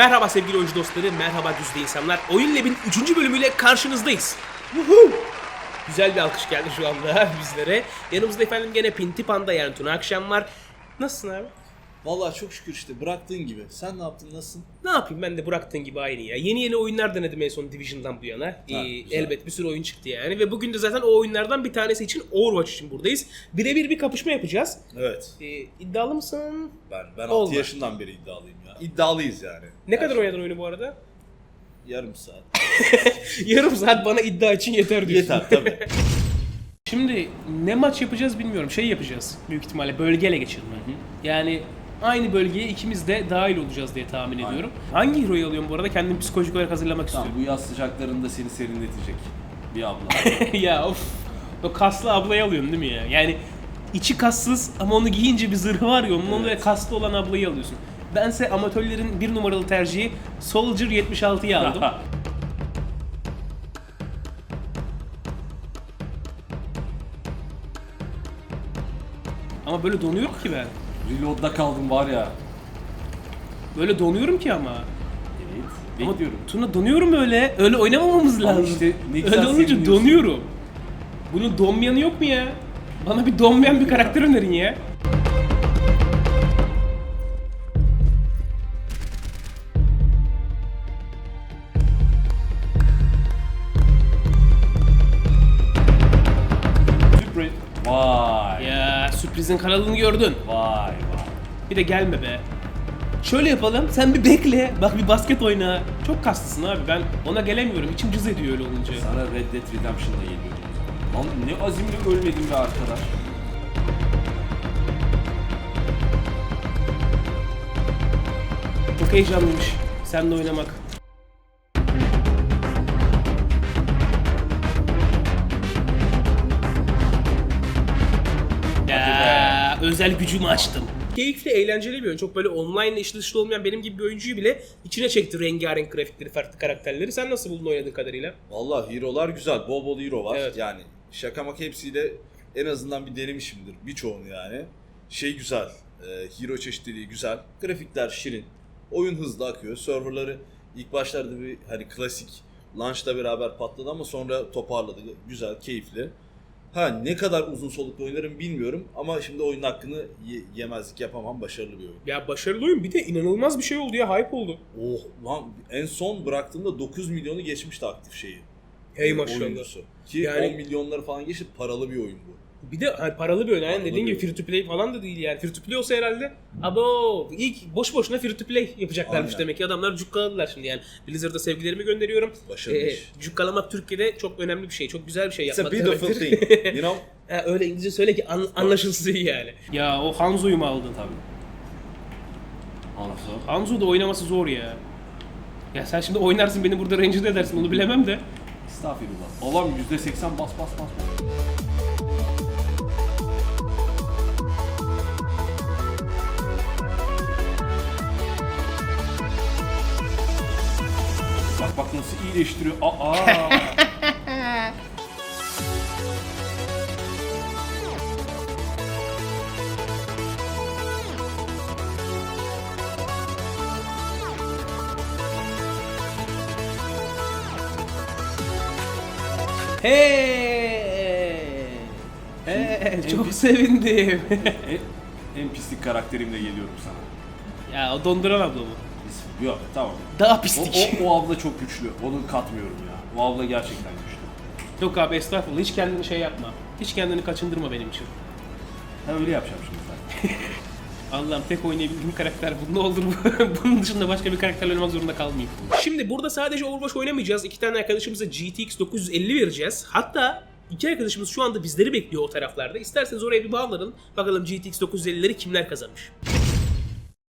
Merhaba sevgili oyuncu dostları, merhaba güzide insanlar. Oyun Lab'in 3. bölümüyle karşınızdayız. Woohoo! Güzel bir alkış geldi şu anda bizlere. Yanımızda efendim gene Pinti Panda yani Tuna Akşam var. Nasılsın abi? Vallahi çok şükür işte bıraktığın gibi. Sen ne yaptın nasılsın? Ne yapayım ben de bıraktığın gibi aynı ya. Yeni yeni oyunlar denedim en son Division'dan bu yana. Ee, güzel. elbet bir sürü oyun çıktı yani. Ve bugün de zaten o oyunlardan bir tanesi için Overwatch için buradayız. Birebir bir kapışma yapacağız. Evet. Ee, iddialı mısın? Ben ben Olmaz. 6 yaşından beri iddialıyım ya. İddialıyız yani. Ne kadar şey- oynadın oyunu bu arada? Yarım saat. Yarım saat bana iddia için yeter diyorsun. Yeter tabii. Şimdi ne maç yapacağız bilmiyorum. Şey yapacağız büyük ihtimalle bölgeyle geçirme. Yani aynı bölgeye ikimiz de dahil olacağız diye tahmin Aynen. ediyorum. Hangi hero'yu alıyorum bu arada? Kendimi psikolojik olarak hazırlamak Tamam istiyorum. bu yaz sıcaklarında seni serinletecek bir abla. ya of. O kaslı ablayı alıyorsun değil mi ya? Yani içi kassız ama onu giyince bir zırhı var ya onun Evet. kaslı olan ablayı alıyorsun. Bense amatörlerin bir numaralı tercihi Soldier 76'yı aldım. ama böyle donuyorum ki ben. Reload'da kaldım var ya. Böyle donuyorum ki ama. Evet. Ama Bekliyorum. Tuna donuyorum öyle. Öyle oynamamamız Ama lazım. işte ne güzel öyle olunca seviniyorsun. donuyorum. Bunun donmayanı yok mu ya? Bana bir donmayan bir karakter önerin ya. Sürprizin kanalını gördün. Vay vay. Bir de gelme be. Şöyle yapalım. Sen bir bekle. Bak bir basket oyna. Çok kaslısın abi. Ben ona gelemiyorum. İçim cız ediyor öyle olunca. Sana Red Dead Redemption'da geliyorum. Lan ne azimle ölmedim be arkadaş. Çok heyecanlıymış. Seninle oynamak. Özel gücümü açtım. Keyifli, eğlenceli bir oyun. Çok böyle online işli dışlı olmayan benim gibi bir oyuncuyu bile içine çekti rengarenk grafikleri, farklı karakterleri. Sen nasıl buldun oynadığın kadarıyla? Vallahi hero'lar güzel. Bol bol hero var. Evet. Yani şaka maka hepsiyle en azından bir denemişimdir. Birçoğunu yani. Şey güzel. e, hero çeşitliliği güzel. Grafikler şirin. Oyun hızlı akıyor. Serverları ilk başlarda bir hani klasik launch'la beraber patladı ama sonra toparladı. Güzel, keyifli. Ha ne kadar uzun soluklu oynarım bilmiyorum ama şimdi oyunun hakkını ye- yemezlik yapamam. Başarılı bir oyun. Ya başarılı oyun. Bir de inanılmaz bir şey oldu ya. Hype oldu. Oh lan en son bıraktığımda 9 milyonu geçmişti aktif şeyi. Hey Ee, maşallah. oyuncusu. Ki Yani- 10 milyonları falan geçti paralı bir oyun bu. Bir de hani paralı bir oyun. Yani dediğin gibi free to play falan da değil yani. Free to play olsa herhalde abo ilk boş boşuna free to play yapacaklarmış Aynen. demek ki adamlar cukkaladılar şimdi yani. Blizzard'a sevgilerimi gönderiyorum. Başarılı Ee, cukkalamak Türkiye'de çok önemli bir şey. Çok güzel bir şey It's a yapmak beautiful demektir. thing. You know? Ha, öyle İngilizce söyle ki an- anlaşılsın yani. Ya o Hanzo'yu mu aldın? Tabii. Hanzo. Hanzo da oynaması zor ya. Ya sen şimdi oynarsın beni burada rencide edersin onu bilemem de. Estağfirullah. Allah'ım %80 bas bas bas. bas. İyileştiriyor. Aa. Hey! Hey, çok sevindim. en, en pislik karakterimle geliyorum sana. ya o donduran abla mı? Biz- Yok tamam. Daha O, pislik. o, o abla çok güçlü. Onu katmıyorum ya. O abla gerçekten güçlü. Yok abi estağfurullah hiç kendini şey yapma. Hiç kendini kaçındırma benim için. Ha öyle yapacağım şimdi zaten. Allah'ım tek oynayabildiğim karakter bu. Ne olur bunun dışında başka bir karakterle oynamak zorunda kalmayayım. Şimdi burada sadece Overwatch oynamayacağız. İki tane arkadaşımıza GTX 950 vereceğiz. Hatta iki arkadaşımız şu anda bizleri bekliyor o taraflarda. İsterseniz oraya bir bağlanın. Bakalım GTX 950'leri kimler kazanmış.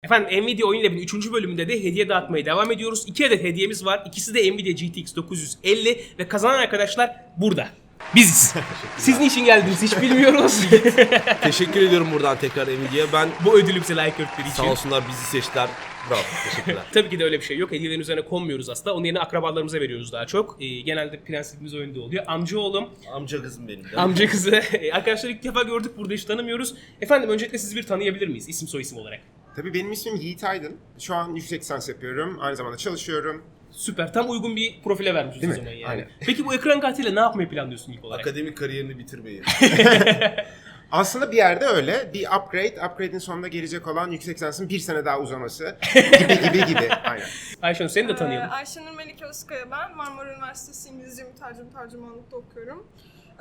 Efendim Nvidia Oyun Lab'in 3. bölümünde de hediye dağıtmaya devam ediyoruz. İki adet hediyemiz var. İkisi de Nvidia GTX 950 ve kazanan arkadaşlar burada. Biziz. Siz niçin geldiniz hiç bilmiyoruz. Teşekkür ediyorum buradan tekrar Nvidia'ya. Ben Bu ödülü bize layık gördükleri için. sağ olsunlar bizi seçtiler. Bravo. Teşekkürler. Tabii ki de öyle bir şey yok. Hediyelerin üzerine konmuyoruz aslında. Onun yerine akrabalarımıza veriyoruz daha çok. Ee, genelde prensibimiz o yönde oluyor. Amcaoğlum, Amca kızım benim de. amca kızı. Arkadaşlar ilk defa gördük burada hiç tanımıyoruz. Efendim öncelikle sizi bir tanıyabilir miyiz? İsim soy isim olarak. Tabii benim ismim Yiğit Aydın. Şu an yüksek lisans yapıyorum. Aynı zamanda çalışıyorum. Süper. Tam uygun bir profile vermişiz Değil o mi? zaman yani. Aynen. Peki bu ekran kartıyla ne yapmayı planlıyorsun ilk olarak? Akademik kariyerini bitirmeyi. Aslında bir yerde öyle. Bir upgrade, upgrade'in sonunda gelecek olan yüksek lisansın bir sene daha uzaması gibi gibi gibi. Aynen. Ayşenur seni de Ee, tanıyalım. Ayşenur Melike Özkaya ben. Marmara Üniversitesi İngilizce Mütercim Tercümanlıkta okuyorum.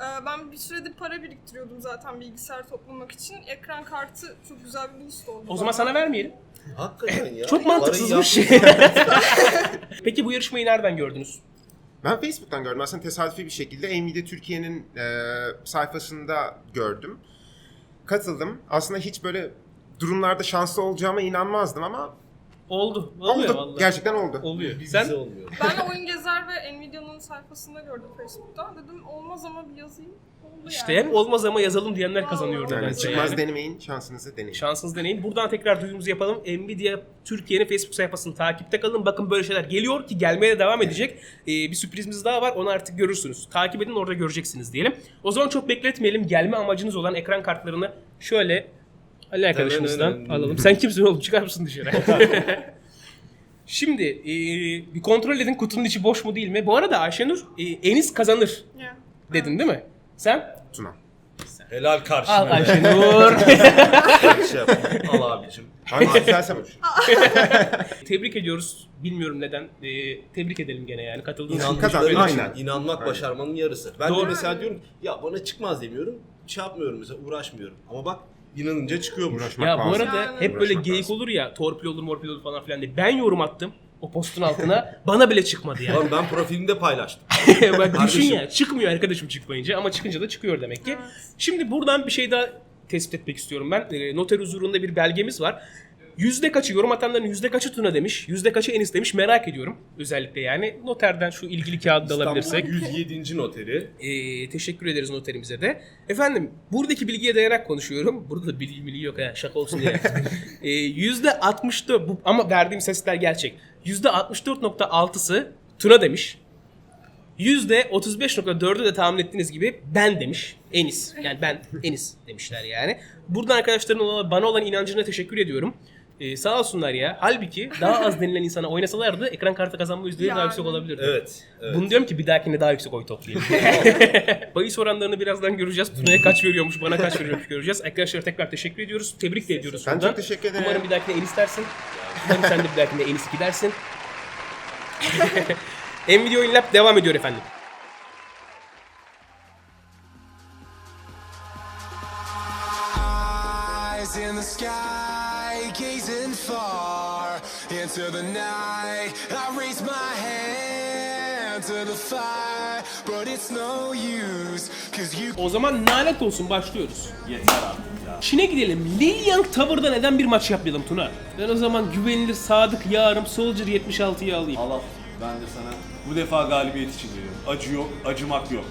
Ee, Ben bir süredir para biriktiriyordum zaten bilgisayar toplamak için. Ekran kartı çok güzel bir boost oldu. O zaman bana. sana vermeyelim. Hakikaten ya. Çok mantıksızmış. Peki bu yarışmayı nereden gördünüz? Ben Facebook'tan gördüm. Aslında tesadüfi bir şekilde Nvidia Türkiye'nin e, sayfasında gördüm. Katıldım. Aslında hiç böyle durumlarda şanslı olacağıma inanmazdım ama Oldu. Oluyor oldu. vallahi. Gerçekten oldu. Oluyor. Bir Sen bize olmuyor. Ben Oyun Gezer ve Nvidia'nın sayfasında gördüm Facebook'ta. Dedim olmaz ama bir yazayım. Oldu işte yani. hep olmaz ama yazalım diyenler kazanıyor Yani bence çıkmaz yani. denemeyin, şansınızı deneyin. Şansınız deneyin. Buradan tekrar duyurumuzu yapalım. Nvidia Türkiye'nin Facebook sayfasını takipte kalın. Bakın böyle şeyler geliyor ki gelmeye de devam edecek. Ee, bir sürprizimiz daha var. Onu artık görürsünüz. Takip edin orada göreceksiniz diyelim. O zaman çok bekletmeyelim. Gelme amacınız olan ekran kartlarını şöyle Ali arkadaşımızdan alalım. Sen kimsin oğlum? Çıkar mısın dışarı? Şimdi ee, bir kontrol edin kutunun içi boş mu değil mi? Bu arada Ayşenur ee, Enis kazanır Ya. dedin değil mi? Sen? Tuna. Helal Al karşına. Ayşenur. şey yap. Al abicim. Hangisi bu. Tebrik ediyoruz. Bilmiyorum neden. Ee, tebrik edelim gene yani katıldığınız için. Kazandın, İnanmak, aynen. inanmak Aynen. başarmanın yarısı. Ben Doğru. de mesela diyorum ki, ya bana çıkmaz demiyorum. Şey yapmıyorum mesela uğraşmıyorum. Ama bak inanınca çıkıyormuş. Uğraşmak Ya bu lazım. arada Yani. hep böyle Uğraşmak geyik lazım. olur ya torpil olur morpil olur falan filan diye. Ben yorum attım o postun altına. bana bile çıkmadı yani. Lan ben profilimde paylaştım. Bak düşün Kardeşim. ya çıkmıyor arkadaşım çıkmayınca ama çıkınca da çıkıyor demek ki. Şimdi buradan bir şey daha tespit etmek istiyorum ben. E, noter huzurunda bir belgemiz var. Yüzde kaçı yorum atanların yüzde kaçı Tuna demiş, yüzde kaçı Enis demiş merak ediyorum özellikle yani. Noterden şu ilgili kağıdı da alabilirsek. İstanbul 107. noteri. Ee, teşekkür ederiz noterimize de. Efendim buradaki bilgiye dayanarak konuşuyorum. Burada da bilgi bilgi yok ha şaka olsun diye. Ee, %64 bu, ama verdiğim sesler gerçek. %64.6'sı Tuna demiş. %35.4'ü de tahmin ettiğiniz gibi ben demiş. Enis. Yani ben Enis demişler yani. Buradan arkadaşların bana olan inancına teşekkür ediyorum. Ee, sağ olsunlar ya. Halbuki daha az denilen insana oynasalardı ekran kartı kazanma yüzdeleri daha Yani. yüksek olabilirdi. Evet. evet. Bunu diyorum ki bir dahakine daha yüksek oy toplayayım. Bahis oranlarını birazdan göreceğiz. Tuna'ya kaç veriyormuş, bana kaç veriyormuş göreceğiz. Arkadaşlar tekrar teşekkür ediyoruz. Tebrik de ediyoruz. Ben buradan. çok teşekkür ederim. Umarım bir dahakine en istersin. Umarım sen de bir dahakine en iyisi gidersin. Nvidia Oyun Lab devam ediyor efendim. Eyes in the sky, gazing far into the night. I raise my hand to the fire, but it's no use, cause you O zaman lanet olsun başlıyoruz. Yeter artık ya. Çin'e gidelim. Lilyang Tower'da neden bir maç yapmayalım Tuna? Ben o zaman güvenilir, sadık yarım Soldier 76'yı alayım. Al al. Ben de sana bu defa galibiyet için veriyorum. Acı yok, acımak yok.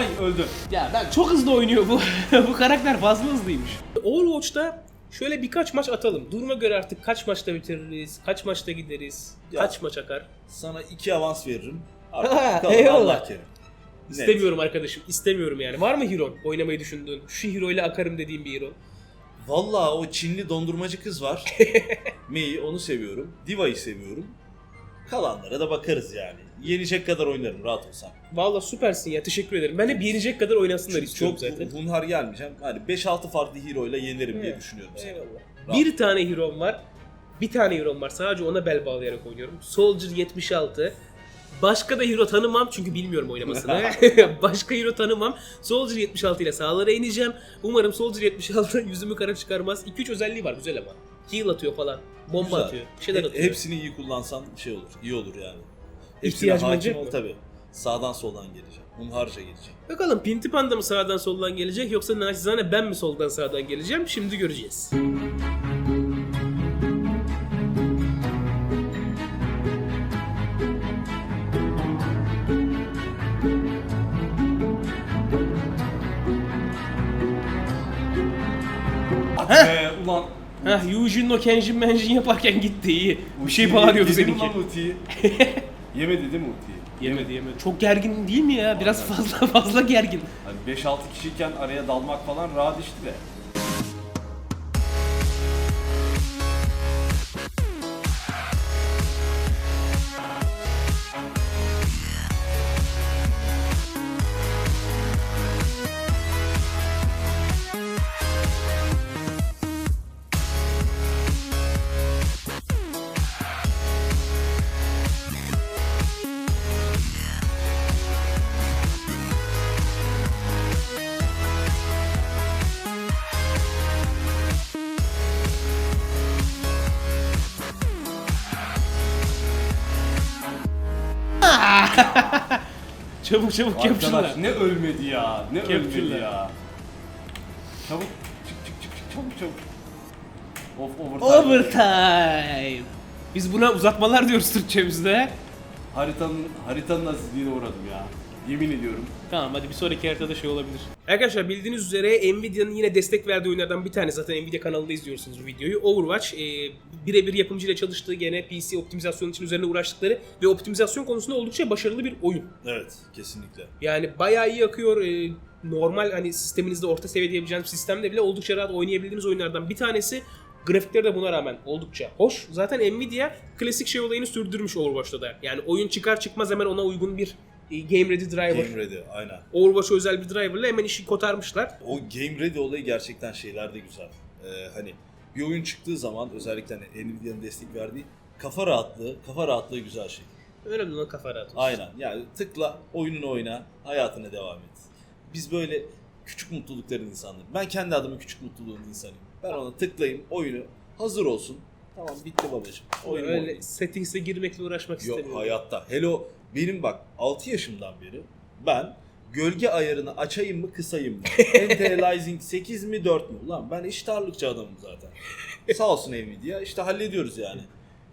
Ay öldü. Ya ben çok hızlı oynuyor bu. bu karakter fazla hızlıymış. Overwatch'ta şöyle birkaç maç atalım. Duruma göre artık kaç maçta bitiririz, kaç maçta gideriz, Ya. kaç maç akar. Sana iki avans veririm. Ha, Artık eyvallah. Allah kerim. Net. İstemiyorum arkadaşım, istemiyorum yani. Var mı hero oynamayı düşündüğün? Şu hero ile akarım dediğim bir hero. Valla o Çinli dondurmacı kız var. Mei onu seviyorum. Diva'yı seviyorum. Kalanlara da bakarız yani. Yenecek kadar oynarım rahat olsam. Vallahi süpersin ya, teşekkür ederim. Ben hep yenecek kadar oynasınlar istiyorum Çok zaten. hunhar gelmeyeceğim. Hani 5-6 farklı hero ile yenerim diye Evet. düşünüyorum. seni. Eyvallah. Rahat. Bir tane hero'm var. Bir tane hero'm var. Sadece ona bel bağlayarak oynuyorum. Soldier 76. Başka da hero tanımam çünkü bilmiyorum oynamasını. Başka hero tanımam. Soldier 76 ile sahalara ineceğim. Umarım Soldier 76 yüzümü kara çıkarmaz. 2-3 özelliği var güzel ama. Heal atıyor falan. Bomba Güzel. atıyor. Bir şeyler He- atıyor. Hepsini iyi kullansan şey olur. iyi olur yani. Hepsine olacak ol mı? tabii. Sağdan soldan geleceğim. Hunharca geleceğim. Bakalım Pintipan da mı sağdan soldan gelecek yoksa naçizane ben mi soldan sağdan geleceğim şimdi göreceğiz. Ee, ulan Heh Yujin no Kenjin Menjin yaparken gitti iyi. Bir şey falan diyordu seninki. Yemedi değil mi ultiyi? Yemedi yemedi. Çok gergin değil mi ya? Biraz fazla fazla gergin. Hani 5-6 kişiyken araya dalmak falan rahat işti be. Çabuk çabuk capture'la. Arkadaş ne ölmedi ya. Ne ölmedi Capture'la. ya. Çabuk çık çık çık çık çabuk çabuk. Of overtime. Overtime. Biz buna uzatmalar diyoruz Türkçemizde. Haritanın haritanın azizliğine uğradım ya. Yemin ediyorum. Tamam hadi bir sonraki haritada şey olabilir. Arkadaşlar bildiğiniz üzere Nvidia'nın yine destek verdiği oyunlardan bir tanesi zaten Nvidia kanalında izliyorsunuz bu videoyu. Overwatch e, birebir yapımcıyla çalıştığı gene PC optimizasyon için üzerine uğraştıkları ve optimizasyon konusunda oldukça başarılı bir oyun. Evet kesinlikle. Yani bayağı iyi akıyor. E, normal hani sisteminizde orta seviye diyebileceğiniz sistemde bile oldukça rahat oynayabildiğiniz oyunlardan bir tanesi. Grafikleri de buna rağmen oldukça hoş. Zaten Nvidia klasik şey olayını sürdürmüş Overwatch'ta da. Yani oyun çıkar çıkmaz hemen ona uygun bir Game Ready Driver. Game Ready aynen. Overwatch'a özel bir driverla hemen işi kotarmışlar. O Game Ready olayı gerçekten şeylerde güzel. Ee, hani bir oyun çıktığı zaman özellikle hani Nvidia'nın destek verdiği kafa rahatlığı, kafa rahatlığı güzel şey. Önemli olan kafa rahat olsun. Aynen. Yani tıkla, oyununu oyna, hayatına devam et. Biz böyle küçük mutlulukların insanları. Ben kendi adıma küçük mutluluğun insanıyım. Ben ona tıklayayım, oyunu hazır olsun. Tamam bitti babacığım. Oyunu Öyle settings'e girmekle uğraşmak Yok istemiyorum. hayatta. Hello benim bak 6 yaşımdan beri ben gölge ayarını açayım mı kısayım mı? Anti-aliasing 8 mi 4 mü? Ulan ben iştarlıkçı adamım zaten. Sağ olsun Nvidia işte hallediyoruz yani.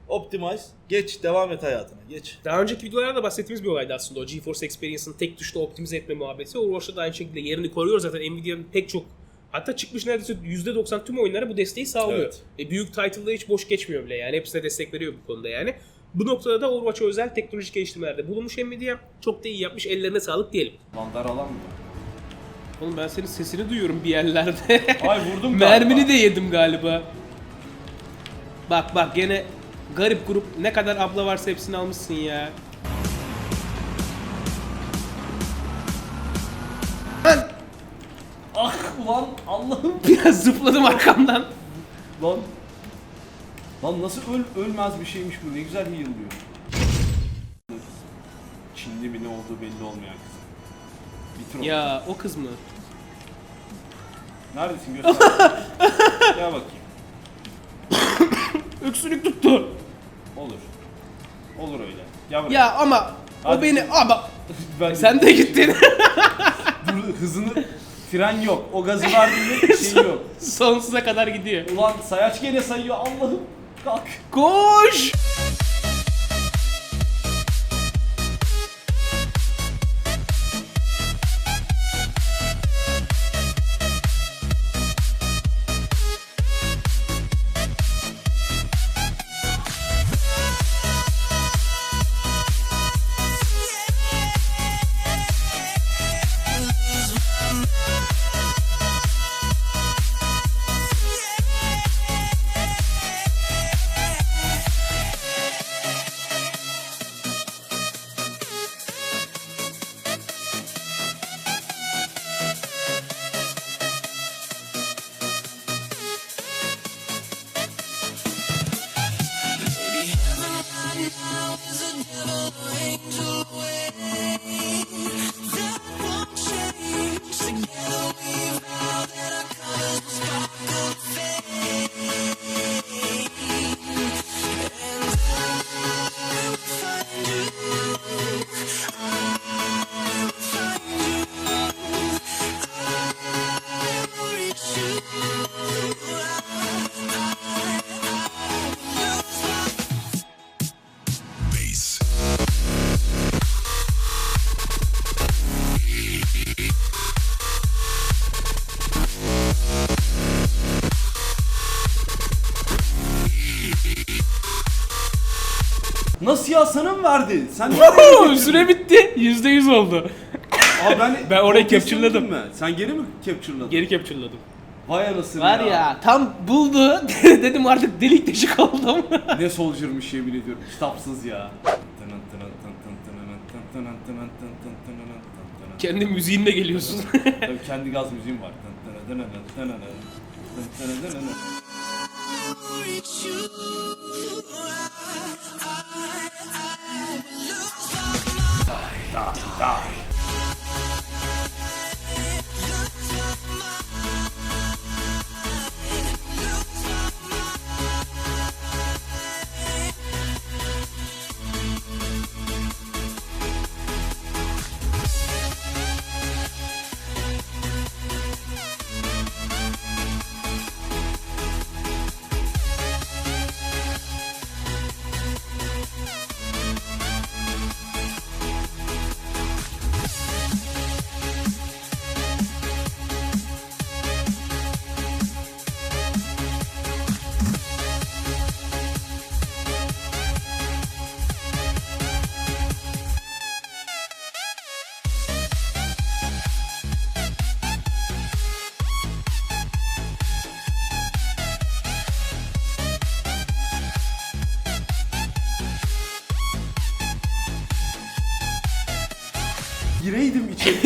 Optimize geç devam et hayatına geç. Daha önceki videolarda da bahsettiğimiz bir olaydı aslında o GeForce Experience'ın tek tuşla optimize etme muhabbeti. Overwatch'ta da aynı şekilde yerini koruyor zaten Nvidia'nın pek çok hatta çıkmış neredeyse %90 tüm oyunlara bu desteği sağlıyor. Evet. E, büyük title'da hiç boş geçmiyor bile yani. Hepsine destek veriyor bu konuda yani. Bu noktada da Overwatch'a özel teknolojik geliştirmelerde bulunmuş Nvidia. Çok da iyi yapmış. Ellerine sağlık diyelim. Vandar alan mı? Oğlum ben senin sesini duyuyorum bir yerlerde. Ay vurdum Mermini galiba. de yedim galiba. Bak bak gene garip grup ne kadar abla varsa hepsini almışsın ya. Ah ulan Allah'ım. Biraz zıpladım arkamdan. Lan. Lan nasıl öl ölmez bir şeymiş bu. Ne güzel heal'lıyor. Çinli mi ne olduğu belli olmayan kız. Bitir onu. Ya o kız mı? Neredesin göster. Gel bakayım. Öksürük tuttu. Olur. Olur öyle. Gel buraya. Ya ama o Hadi. beni ama Ben sen de gittin. Dur, hızını fren yok. O gazı verdiğinde şey yok. Sonsuza kadar gidiyor. Ulan sayaç gene sayıyor Allah'ım. Kalk. Koş! Siyah sana mı verdi? Sen Oo, oraya getirdin? Süre bitti. %100 oldu. Abi ben, Ben orayı Podcast capture'ladım. Sen geri mi capture'ladın? Geri capture'ladım. Vay anasını Var ya tam buldu. Dedim artık delik deşik oldum. Ne soldier'mış yemin ediyorum. Kitapsız ya. Kendi müziğinle geliyorsun. Tabii kendi gaz müziğim var.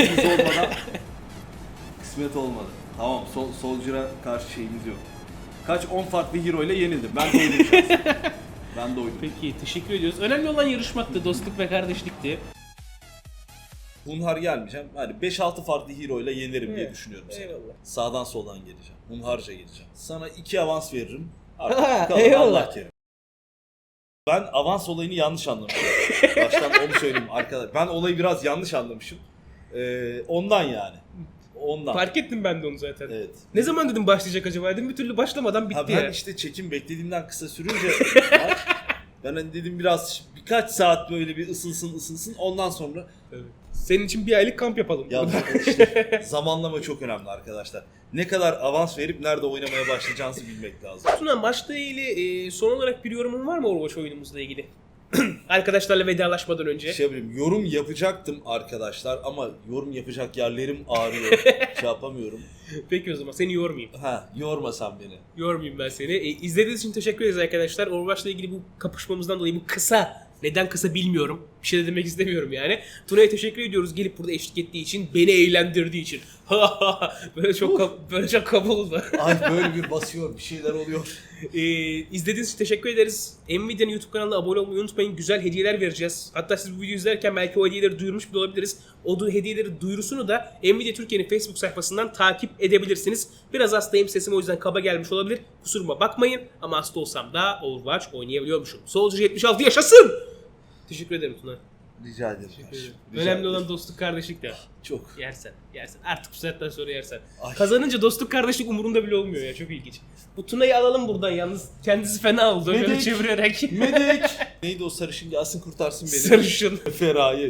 Biz olmadan. Kısmet olmadı. Tamam sol, Soldier'a karşı şeyimiz yok. Kaç 10 farklı hero ile yenildim. Ben doydum şahsen. Ben doydum. Peki teşekkür ediyoruz. Önemli olan yarışmaktı, dostluk ve kardeşlikti. Hunhar gelmeyeceğim. Hani 5-6 farklı hero ile yenirim diye Evet. düşünüyorum seni. Eyvallah. Sağdan soldan geleceğim. Hunharca geleceğim. Sana 2 avans veririm. Artık Ha, kalanı eyvallah. Allah kerim. Ben avans olayını yanlış anlamışım. Baştan onu söyleyeyim arkadaşlar. Ben olayı biraz yanlış anlamışım. Ee, ondan yani. Ondan. Fark ettim ben de onu zaten. Evet. Ne zaman dedim başlayacak acaba dedim bir türlü başlamadan bitti Ha ben ya. işte çekim beklediğimden kısa sürünce ben hani dedim biraz birkaç saat böyle bir ısınsın ısınsın ondan sonra Evet. Senin için bir aylık kamp yapalım. ya işte zamanlama çok önemli arkadaşlar. Ne kadar avans verip nerede oynamaya başlayacağınızı bilmek lazım. Tuna maçla ilgili e, son olarak bir yorumun var mı Overwatch oyunumuzla ilgili? Arkadaşlarla vedalaşmadan önce. Şey yapayım, yorum yapacaktım arkadaşlar ama yorum yapacak yerlerim ağrıyor. şey yapamıyorum. Peki o zaman seni yormayayım. Ha, yormasan beni. Yormayayım ben seni. E, izlediğiniz için teşekkür ederiz arkadaşlar. Overwatch'la ilgili bu kapışmamızdan dolayı bu kısa neden kısa bilmiyorum. Bir şey de demek istemiyorum yani. Tuna'ya teşekkür ediyoruz gelip burada eşlik ettiği için, beni eğlendirdiği için. böyle çok kab- böyle çok kabul oldu. Ay böyle bir basıyor, bir şeyler oluyor. Ee, izlediğiniz için teşekkür ederiz. Nvidia'nın YouTube kanalına abone olmayı unutmayın. Güzel hediyeler vereceğiz. Hatta siz bu videoyu izlerken belki o hediyeleri duyurmuş bile olabiliriz. O du- hediyeleri duyurusunu da Nvidia Türkiye'nin Facebook sayfasından takip edebilirsiniz. Biraz hastayım sesim o yüzden kaba gelmiş olabilir. Kusuruma bakmayın ama hasta olsam da Overwatch oynayabiliyormuşum. Soldier 76 yaşasın! Teşekkür ederim Tuna. Rica ederim. kardeşim, rica Önemli ederim. olan dostluk kardeşlik de. çok. Yersen, yersen. Artık bu saatten sonra yersen. Ay. Kazanınca dostluk kardeşlik umurunda bile olmuyor ya. Çok ilginç. Bu Tuna'yı alalım buradan yalnız. Kendisi fena oldu. Şöyle Medik. çevirerek. Medik. Neydi o sarışın gelsin kurtarsın beni. Sarışın. Feraye.